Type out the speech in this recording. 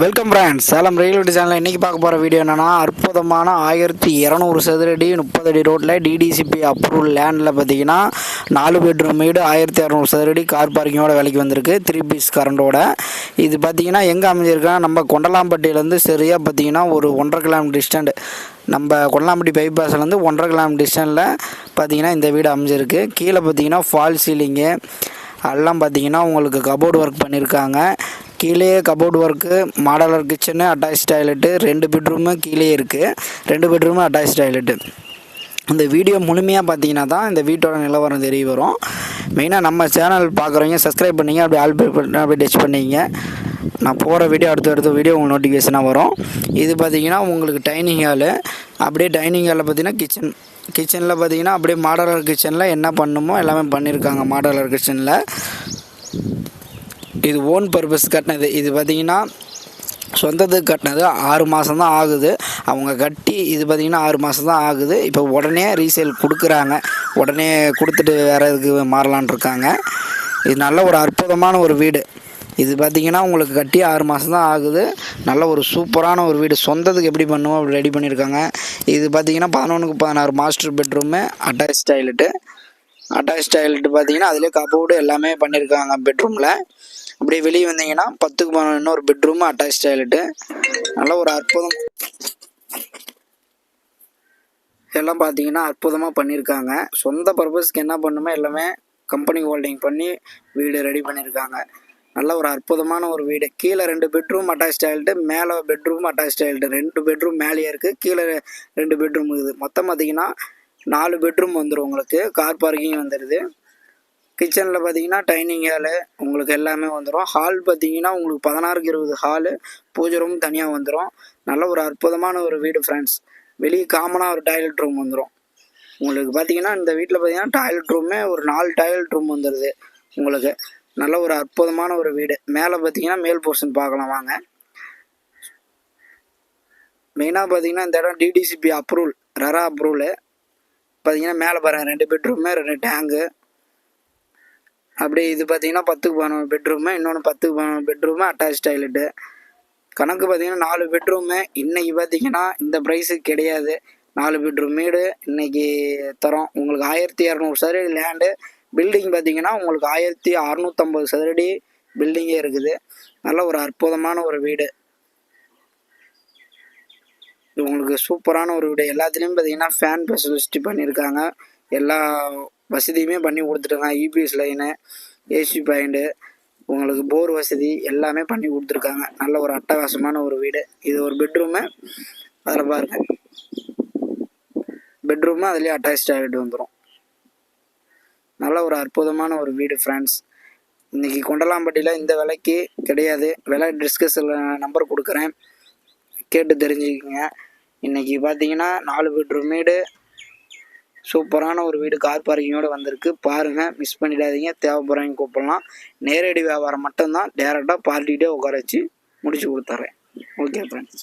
Welcome friends Salem railway சேனலில் இன்றைக்கி பார்க்க போகிற வீடியோ என்னென்னா அற்புதமான ஆயிரத்தி இரநூறு சதுரடி முப்பது அடி ரோட்டில் டிடிசிபி அப்ரூவல் லேண்டில் பார்த்தீங்கன்னா நாலு பெட்ரூம் வீடு ஆயிரத்தி இரநூறு சதுரடி கார் பார்க்கிங்கோட விலைக்கு வந்திருக்கு. த்ரீ பீஸ் கரண்டோட இது பார்த்தீங்கன்னா எங்கே அமைஞ்சிருக்குன்னா நம்ம கொண்டலாம்பட்டியிலேருந்து சரியாக பார்த்தீங்கன்னா ஒரு ஒன்றரை கிலோமீட்டர் டிஸ்டன்ட் நம்ம கொண்டலாம்பட்டி பைபாஸ்லேருந்து ஒன்றரை கிலோமீட்டர் டிஸ்டன்ட்டில் பார்த்தீங்கன்னா இந்த வீடு அமைஞ்சிருக்கு. கீழே பார்த்தீங்கன்னா ஃபால் சீலிங்கு எல்லாம் பார்த்தீங்கன்னா உங்களுக்கு கபோர்டு ஒர்க் பண்ணியிருக்காங்க. கீழே cupboard work modular kitchen attach toilet ரெண்டு பெட்ரூமு கீழே இருக்குது ரெண்டு பெட்ரூமு அட்டாச் டாய்லெட்டு இந்த வீடியோ முழுமையாக பார்த்தீங்கன்னா தான் இந்த வீட்டோட நிலவரம் தெரிய வரும். மெயினாக நம்ம சேனல் பார்க்குறவங்க சப்ஸ்கிரைப் பண்ணிங்க அப்படி ஆல் அப்படி அப்படியே டச் பண்ணிங்க. நான் போகிற வீடியோ அடுத்த அடுத்த வீடியோ உங்களுக்கு நோட்டிஃபிகேஷனாக வரும். இது பார்த்தீங்கன்னா உங்களுக்கு டைனிங் ஹாலு அப்படியே டைனிங் ஹாலில் பார்த்தீங்கன்னா கிச்சன் கிச்சனில் பார்த்தீங்கன்னா அப்படியே மாடலர் கிச்சனில் என்ன பண்ணுமோ எல்லாமே பண்ணியிருக்காங்க மாடலர் கிச்சனில் இது ஓன் பர்பஸ் கட்டினது. இது பார்த்திங்கன்னா சொந்தத்துக்கு கட்டினது. ஆறு மாதம் தான் ஆகுது. அவங்க கட்டி இது பார்த்திங்கன்னா ஆறு மாதம் தான் ஆகுது. இப்போ உடனே ரீசேல் கொடுக்குறாங்க. உடனே கொடுத்துட்டு வேறு இதுக்கு மாறலான் இருக்காங்க. இது நல்ல ஒரு அற்புதமான ஒரு வீடு. இது பார்த்திங்கன்னா உங்களுக்கு கட்டி ஆறு மாதம் தான் ஆகுது. நல்ல ஒரு சூப்பரான ஒரு வீடு. சொந்தத்துக்கு எப்படி பண்ணுவோம் அப்படி ரெடி பண்ணியிருக்காங்க. இது பார்த்திங்கன்னா பதினொன்றுக்கு பதினாறு master bedroom attach toilet attach toilet பார்த்தீங்கன்னா அதிலே கபோர்டு எல்லாமே பண்ணியிருக்காங்க பெட்ரூமில் அப்படியே வெளியே வந்தீங்கன்னா பத்துக்கு பதினொன்று இன்னொரு பெட்ரூமு அட்டாச் டாய்லெட்டு நல்ல ஒரு அற்புதம். எல்லாம் பார்த்தீங்கன்னா அற்புதமாக பண்ணியிருக்காங்க சொந்த பர்பஸ்க்கு என்ன பண்ணுமோ எல்லாமே கம்பெனி ஹோல்டிங் பண்ணி வீடு ரெடி பண்ணியிருக்காங்க நல்ல ஒரு அற்புதமான ஒரு வீடு. கீழே ரெண்டு பெட்ரூம் அட்டாச் டாய்லெட்டு மேலே பெட்ரூம் அட்டாச் டாய்லெட்டு ரெண்டு பெட்ரூம் மேலேயே இருக்குது கீழே ரெண்டு பெட்ரூம் இருக்குது. மொத்தம் பார்த்தீங்கன்னா நாலு பெட்ரூம் வந்துடும் உங்களுக்கு. கார் பார்க்கிங் வந்துடுது கிச்சனில் பார்த்தீங்கன்னா டைனிங் ஹாலு உங்களுக்கு எல்லாமே வந்துடும் ஹால் பார்த்தீங்கன்னா உங்களுக்கு பதினாறுக்கு இருபது ஹாலு பூஜை ரூம் தனியாக வந்துடும் நல்ல ஒரு அற்புதமான ஒரு வீடு ஃப்ரெண்ட்ஸ் வெளியே காமனாக ஒரு டாய்லெட் ரூம் வந்துடும் உங்களுக்கு பார்த்தீங்கன்னா இந்த வீட்டில் பார்த்தீங்கன்னா டாய்லெட் ரூமே ஒரு நாலு டாய்லெட் ரூம் வந்துடுது உங்களுக்கு. நல்ல ஒரு அற்புதமான ஒரு வீடு. மேலே பார்த்தீங்கன்னா மேல் போர்ஷன் பார்க்கலாம் வாங்க. மெயினாக பார்த்தீங்கன்னா இந்த இடம் டிடிசிபி அப்ரூவல் ரெரா அப்ரூவலு பார்த்தீங்கன்னா மேலே பாருங்கள் ரெண்டு பெட்ரூமு ரெண்டு டேங்கு அப்படியே இது பார்த்தீங்கன்னா பத்துக்கு பதினொன்று பெட்ரூமு இன்னொன்று பத்துக்கு பதினொன்று பெட்ரூமு அட்டாச் டாய்லெட்டு கணக்கு பார்த்தீங்கன்னா நாலு பெட்ரூமு இன்றைக்கி பார்த்தீங்கன்னா இந்த ப்ரைஸுக்கு கிடையாது. நாலு பெட்ரூம் வீடு இன்றைக்கி தரோம். உங்களுக்கு ஆயிரத்தி இரநூறு சதுரடி லேண்டு பில்டிங் பார்த்தீங்கன்னா உங்களுக்கு ஆயிரத்தி அறநூற்றம்பது சதுரடி பில்டிங்கே இருக்குது. நல்ல ஒரு அற்புதமான ஒரு வீடு. இது உங்களுக்கு சூப்பரான ஒரு வீடு. எல்லாத்துலேயும் பார்த்தீங்கன்னா ஃபேன் ஃபெசிலிட்டி பண்ணியிருக்காங்க. எல்லா வசதியுமே பண்ணி கொடுத்துருக்காங்க இபிஎஸ் லைனு ஏசி பாயிண்ட்டு உங்களுக்கு போர் வசதி எல்லாமே பண்ணி கொடுத்துருக்காங்க. நல்ல ஒரு அட்டகாசமான ஒரு வீடு. இது ஒரு பெட்ரூமு அதில் பாருங்க. பெட்ரூமு அதுலேயே அட்டாச் டாய்லெட் வந்துடும் நல்ல ஒரு அற்புதமான ஒரு வீடு ஃப்ரெண்ட்ஸ் இன்றைக்கி கொண்டலாம்பட்டியில் இந்த விலைக்கு கிடையாது. விலை டிஸ்கஸில் நம்பர் கொடுக்குறேன். கேட்டு தெரிஞ்சுக்கோங்க. இன்றைக்கி பார்த்தீங்கன்னா நாலு பெட்ரூம் வீடு. சூப்பரான ஒரு வீடு கார் பார்க்கிங்கோடு வந்திருக்கு. பாருங்கள் மிஸ் பண்ணிடாதீங்க. தேவைப்படுறவங்க கூப்பிடலாம். நேரடி வியாபாரம் மட்டும்தான். டேரெக்டாக பார்ட்டிகிட்டே உட்கார வச்சு முடிச்சு கொடுத்துட்றேன் ஓகே ஃப்ரெண்ட்ஸ்